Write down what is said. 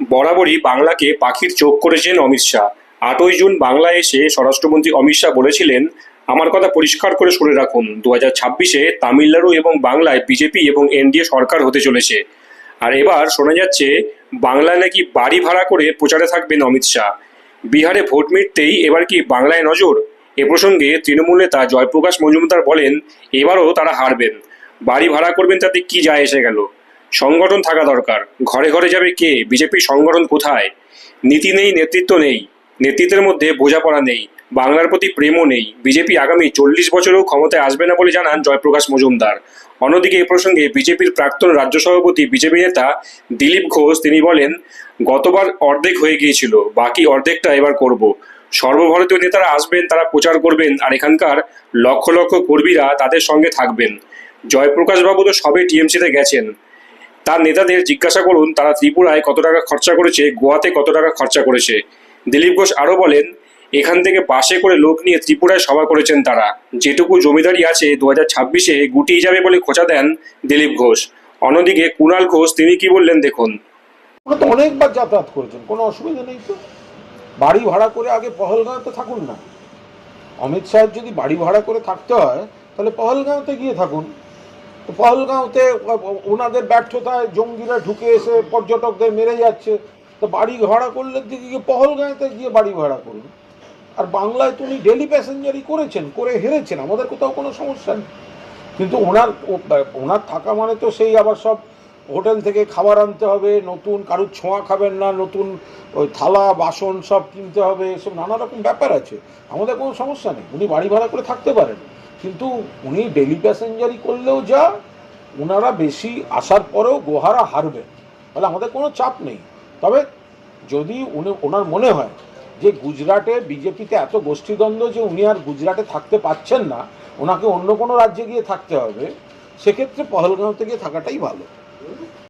বরাবরই বাংলাকে পাখির চোখ করেছেন অমিত শাহ। আটই জুন বাংলায় এসে স্বরাষ্ট্রমন্ত্রী অমিত শাহ বলেছিলেন, আমার কথা পরিষ্কার করে শুনে রাখুন। দু হাজার ছাব্বিশে তামিলনাড়ু এবং বাংলায় বিজেপি এবং এনডিএ সরকার হতে চলেছে। আর এবার শোনা যাচ্ছে, বাংলায় নাকি বাড়ি ভাড়া করে প্রচারে থাকবেন অমিত শাহ। বিহারে ভোট মিটতেই এবার কি বাংলায় নজর? এ প্রসঙ্গে তৃণমূল নেতা জয়প্রকাশ মজুমদার বলেন, এবারও তারা হারবেন। বাড়ি ভাড়া করবেন তাতে কি যায় এসে গেল? সংগঠন থাকা দরকার। ঘরে ঘরে যাবে কে? বিজেপির সংগঠন কোথায়? নীতি নেই, নেতৃত্ব নেই। নেতৃত্বের মধ্যে বোঝাপড়া নেই। বাংলার প্রতি প্রেমও নেই। বিজেপি আগামী চল্লিশ বছরেও ক্ষমতায় আসবে না বলে জানান জয়প্রকাশ মজুমদার। অন্যদিকে এ প্রসঙ্গে বিজেপির প্রাক্তন রাজ্য সভাপতি, বিজেপি নেতা দিলীপ ঘোষ তিনি বলেন, গতবার অর্ধেক হয়ে গিয়েছিল, বাকি অর্ধেকটা এবার করব। সর্বভারতীয় নেতারা আসবেন, তারা প্রচার করবেন, আর এখানকার লক্ষ লক্ষ কর্মীরা তাদের সঙ্গে থাকবেন। জয়প্রকাশবাবু তো সবে টিএমসিতে গেছেন। তার নেতাদের জিজ্ঞাসা করুন, তারা ত্রিপুরায় কত টাকা খরচা করেছে, গোয়াতে কত টাকা খরচা করেছে। দিলীপ ঘোষ আরও বলেন, এখান থেকে বাসে করে লোক নিয়ে ত্রিপুরায় সভা করেছেন তারা। যেটুকু জমিদারি আছে, দু হাজার ছাব্বিশে গুটিয়ে যাবে বলে খোঁচা দেন দিলীপ ঘোষ। অন্যদিকে কুণাল ঘোষ, তিনি কি বললেন দেখুন। অনেকবার যাতায়াত করেছেন, কোনো অসুবিধা নেই তো। বাড়ি ভাড়া করে আগে পহলগাঁওতে থাকুন না। অমিত শাহের যদি বাড়ি ভাড়া করে থাকতে হয়, তাহলে পহলগাঁওতে গিয়ে থাকুন। পহলগাঁওতে, ওনাদের ব্যর্থতায় জঙ্গিরা ঢুকে এসে পর্যটকদের মেরে যাচ্ছে। তো বাড়ি ভাড়া করলে দিকে পহলগাঁওতে গিয়ে বাড়ি ভাড়া করুন আর বাংলায় তুমি ডেলি প্যাসেঞ্জারই করেছেন, করে হেরেছেন, আমাদের কোথাও কোনো সমস্যা নেই। কিন্তু ওনার ওনার থাকা মানে তো সেই আবার সব হোটেল থেকে খাবার আনতে হবে, নতুন কারুর ছোঁয়া খাবেন না, নতুন ওই থালা, বাসন সব কিনতে হবে, এসব নানা রকম ব্যাপার আছে। আমাদের কোনো সমস্যা নেই, উনি বাড়ি ভাড়া করে থাকতে পারেন। কিন্তু উনি ডেলি প্যাসেঞ্জারই করলেও যা ওনারা বেশি আসার পরেও গোহারা হারবে। তাহলে আমাদের কোনো চাপ নেই। তবে যদি উনি, ওনার মনে হয় যে গুজরাটে, বিজেপিতে এত গোষ্ঠীদ্বন্দ্ব যে উনি আর গুজরাটে থাকতে পাচ্ছেন না, ওনাকে অন্য কোনো রাজ্যে গিয়ে থাকতে হবে, সেক্ষেত্রে পহলগাঁওতে গিয়ে থাকাটাই ভালো।